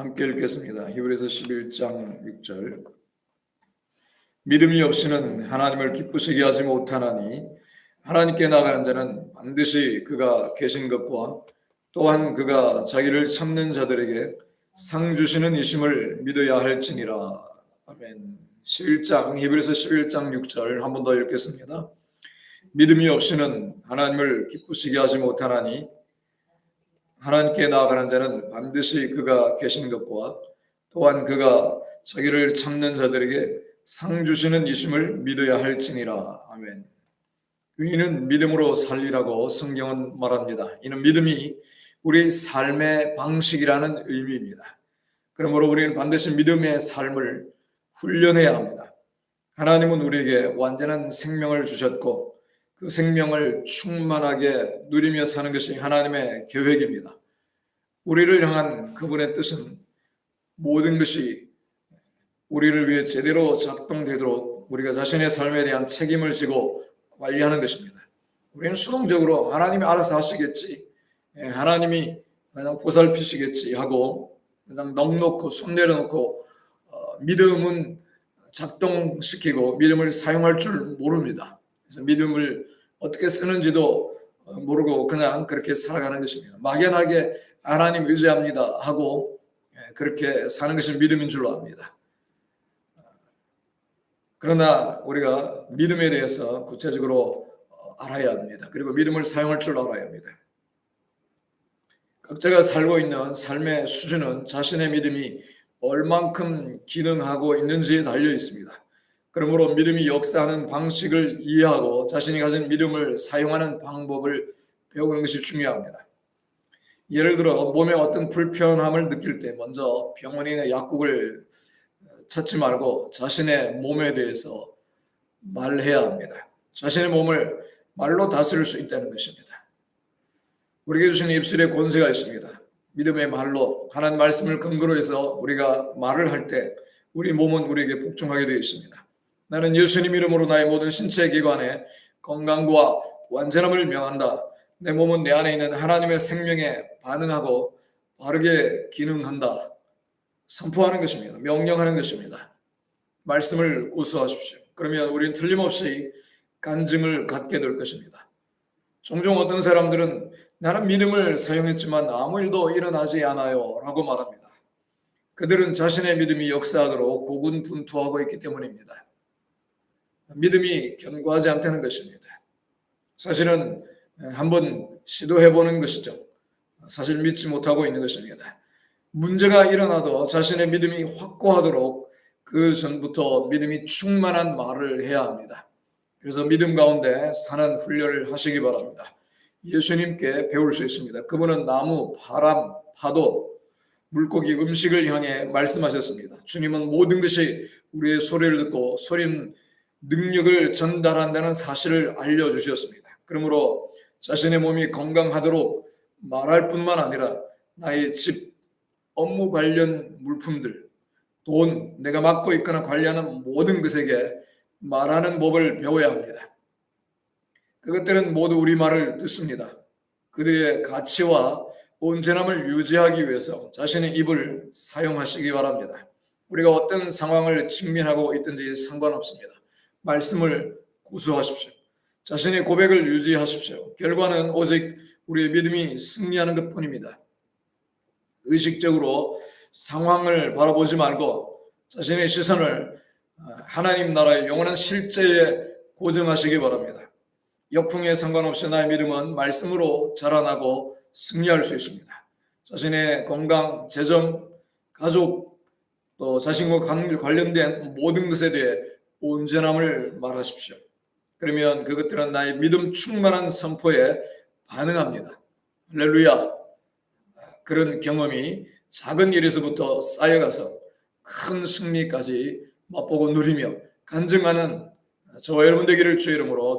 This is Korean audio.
함께 읽겠습니다. 히브리서 11장 6절. 믿음이 없이는 하나님을 기쁘시게 하지 못하나니 하나님께 나가는 자는 반드시 그가 계신 것과 또한 그가 자기를 찾는 자들에게 상 주시는 이심을 믿어야 할지니라. 아멘. 11장 히브리서 11장 6절 한 번 더 읽겠습니다. 믿음이 없이는 하나님을 기쁘시게 하지 못하나니 하나님께 나아가는 자는 반드시 그가 계신 것과 또한 그가 자기를 찾는 자들에게 상 주시는 이심을 믿어야 할지니라. 아멘. 이는 믿음으로 살리라고 성경은 말합니다. 이는 믿음이 우리 삶의 방식이라는 의미입니다. 그러므로 우리는 반드시 믿음의 삶을 훈련해야 합니다. 하나님은 우리에게 완전한 생명을 주셨고 그 생명을 충만하게 누리며 사는 것이 하나님의 계획입니다. 우리를 향한 그분의 뜻은 모든 것이 우리를 위해 제대로 작동되도록 우리가 자신의 삶에 대한 책임을 지고 관리하는 것입니다. 우리는 수동적으로 하나님이 알아서 하시겠지, 예, 하나님이 그냥 보살피시겠지 하고 그냥 넉놓고 손 내려놓고 어, 믿음은 작동시키고 믿음을 사용할 줄 모릅니다. 그래서 믿음을 어떻게 쓰는지도 어, 모르고 그냥 그렇게 살아가는 것입니다. 막연하게 하나님 의지합니다 하고 예, 그렇게 사는 것이 믿음인 줄로 압니다. 그러나 우리가 믿음에 대해서 구체적으로 어, 알아야 합니다. 그리고 믿음을 사용할 줄 알아야 합니다. 각자가 살고 있는 삶의 수준은 자신의 믿음이 얼만큼 기능하고 있는지에 달려 있습니다. 그러므로 믿음이 역사하는 방식을 이해하고 자신이 가진 믿음을 사용하는 방법을 배우는 것이 중요합니다. 예를 들어 몸에 어떤 불편함을 느낄 때 먼저 병원이나 약국을 찾지 말고 자신의 몸에 대해서 말해야 합니다. 자신의 몸을 말로 다스릴 수 있다는 것입니다. 우리에게 주신 입술에 권세가 있습니다. 믿음의 말로 하나님 말씀을 근거로 해서 우리가 말을 할 때 우리 몸은 우리에게 복종하게 되어 있습니다. 나는 예수님 이름으로 나의 모든 신체 기관에 건강과 완전함을 명한다. 내 몸은 내 안에 있는 하나님의 생명에 반응하고 바르게 기능한다. 선포하는 것입니다. 명령하는 것입니다. 말씀을 고수하십시오. 그러면 우리는 틀림없이 간증을 갖게 될 것입니다. 종종 어떤 사람들은 나는 믿음을 사용했지만 아무 일도 일어나지 않아요 라고 말합니다. 그들은 자신의 믿음이 역사하도록 고군분투하고 있기 때문입니다. 믿음이 견고하지 않다는 것입니다. 사실은 한번 시도해 보는 것이죠. 사실 믿지 못하고 있는 것입니다. 문제가 일어나도 자신의 믿음이 확고하도록 그 전부터 믿음이 충만한 말을 해야 합니다. 그래서 믿음 가운데 사는 훈련을 하시기 바랍니다. 예수님께 배울 수 있습니다. 그분은 나무, 바람, 파도, 물고기, 음식을 향해 말씀하셨습니다. 주님은 모든 것이 우리의 소리를 듣고 소리는 능력을 전달한다는 사실을 알려주셨습니다. 그러므로 자신의 몸이 건강하도록 말할 뿐만 아니라 나의 집, 업무 관련 물품들, 돈, 내가 맡고 있거나 관리하는 모든 것에게 말하는 법을 배워야 합니다. 그것들은 모두 우리 말을 듣습니다. 그들의 가치와 온전함을 유지하기 위해서 자신의 입을 사용하시기 바랍니다. 우리가 어떤 상황을 직면하고 있든지 상관없습니다. 말씀을 구수하십시오. 자신의 고백을 유지하십시오. 결과는 오직 우리의 믿음이 승리하는 것 뿐입니다. 의식적으로 상황을 바라보지 말고 자신의 시선을 하나님 나라의 영원한 실제에 고정하시기 바랍니다. 역풍에 상관없이 나의 믿음은 말씀으로 자라나고 승리할 수 있습니다. 자신의 건강, 재정, 가족, 또 자신과 관련된 모든 것에 대해 온전함을 말하십시오. 그러면 그것들은 나의 믿음 충만한 선포에 반응합니다. 할렐루야. 그런 경험이 작은 일에서부터 쌓여가서 큰 승리까지 맛보고 누리며 간증하는 저와 여러분 되기를 주의 이름으로